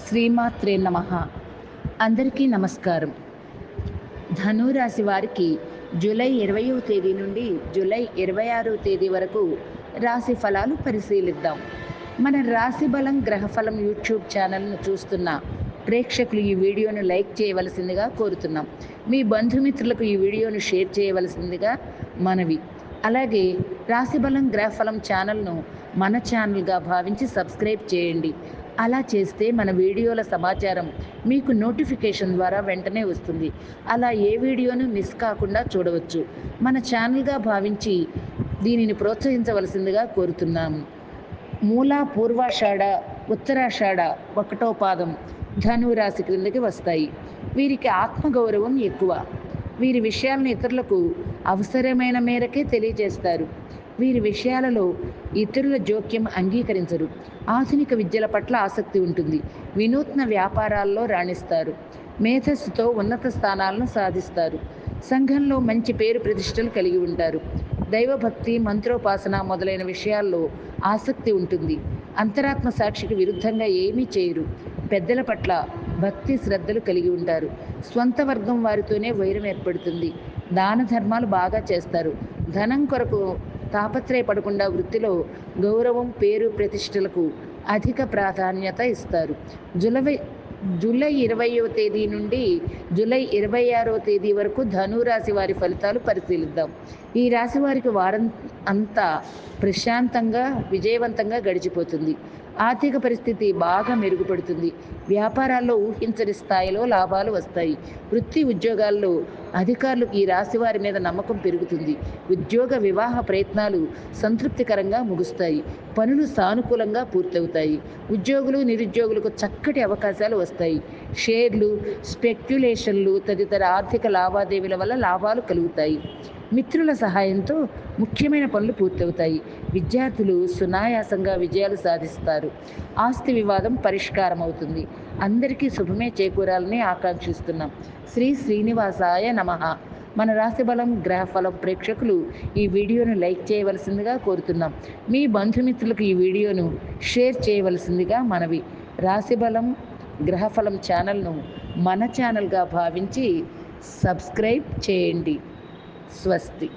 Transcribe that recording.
శ్రీమాత్రే నమ. అందరికీ నమస్కారం. ధనురాశి వారికి జూలై ఇరవయవ తేదీ నుండి జూలై ఇరవై ఆరవ తేదీ వరకు రాశి ఫలాలు పరిశీలిద్దాం. మన రాశి బలం గ్రహఫలం యూట్యూబ్ ఛానల్ను చూస్తున్న ప్రేక్షకులు ఈ వీడియోను లైక్ చేయవలసిందిగా కోరుతున్నాం. మీ బంధుమిత్రులకు ఈ వీడియోను షేర్ చేయవలసిందిగా మనవి. అలాగే రాశిబలం గ్రహఫలం ఛానల్ను మన ఛానల్గా భావించి సబ్స్క్రైబ్ చేయండి. అలా చేస్తే మన వీడియోల సమాచారం మీకు నోటిఫికేషన్ ద్వారా వెంటనే వస్తుంది. అలా ఏ వీడియోను మిస్ కాకుండా చూడవచ్చు. మన ఛానల్గా భావించి దీనిని ప్రోత్సహించవలసిందిగా కోరుతున్నాము. మూల పూర్వాషాఢ ఉత్తరాషాఢ ఒకటో పాదం ధనురాశి క్రిందకి వస్తాయి. వీరికి ఆత్మగౌరవం ఎక్కువ. వీరి విషయాలను ఇతరులకు అవసరమైన మేరకే తెలియజేస్తారు. వీరి విషయాలలో ఇతరుల జోక్యం అంగీకరించరు. ఆధునిక విద్యల పట్ల ఆసక్తి ఉంటుంది. వినూత్న వ్యాపారాల్లో రాణిస్తారు. మేధస్సుతో ఉన్నత స్థానాలను సాధిస్తారు. సంఘంలో మంచి పేరు ప్రతిష్టలు కలిగి ఉంటారు. దైవభక్తి మంత్రోపాసన మొదలైన విషయాల్లో ఆసక్తి ఉంటుంది. అంతరాత్మ సాక్షికి విరుద్ధంగా ఏమీ చేయరు. పెద్దల పట్ల భక్తి శ్రద్ధలు కలిగి ఉంటారు. స్వంత వర్గం వారితోనే వైరం ఏర్పడుతుంది. దాన ధర్మాలు బాగా చేస్తారు. ధనం కొరకు తాపత్రయపడకుండా వృత్తిలో గౌరవం పేరు ప్రతిష్టలకు అధిక ప్రాధాన్యత ఇస్తారు. జులై జూలై ఇరవయో తేదీ నుండి జూలై ఇరవై ఆరో తేదీ వరకు ధనురాశి వారి ఫలితాలు పరిశీలిద్దాం. ఈ రాశి వారికి వారం అంతా ప్రశాంతంగా విజయవంతంగా గడిచిపోతుంది. ఆర్థిక పరిస్థితి బాగా మెరుగుపడుతుంది. వ్యాపారాల్లో ఊహించని స్థాయిలో లాభాలు వస్తాయి. వృత్తి ఉద్యోగాల్లో అధికారులకు ఈ రాశి వారి మీద నమ్మకం పెరుగుతుంది. ఉద్యోగ వివాహ ప్రయత్నాలు సంతృప్తికరంగా ముగుస్తాయి. పనులు సానుకూలంగా పూర్తవుతాయి. ఉద్యోగులు నిరుద్యోగులకు చక్కటి అవకాశాలు వస్తాయి. షేర్లు స్పెక్యులేషన్లు తదితర ఆర్థిక లావాదేవీల వల్ల లాభాలు కలుగుతాయి. మిత్రుల సహాయంతో ముఖ్యమైన పనులు పూర్తవుతాయి. విద్యార్థులు సునాయాసంగా విజయాలు సాధిస్తారు. ఆస్తి వివాదం పరిష్కారం అవుతుంది అందరికీ శుభమే చేకూరాలని ఆకాంక్షిస్తున్నాం. శ్రీ శ్రీనివాసాయ నమ. మన రాశిబలం గ్రహఫలం ప్రేక్షకులు ఈ వీడియోను లైక్ చేయవలసిందిగా కోరుతున్నాం. మీ బంధుమిత్రులకు ఈ వీడియోను షేర్ చేయవలసిందిగా మనవి. రాశిబలం గ్రహఫలం ఛానల్ను మన ఛానల్గా భావించి సబ్స్క్రైబ్ చేయండి. स्वस्ति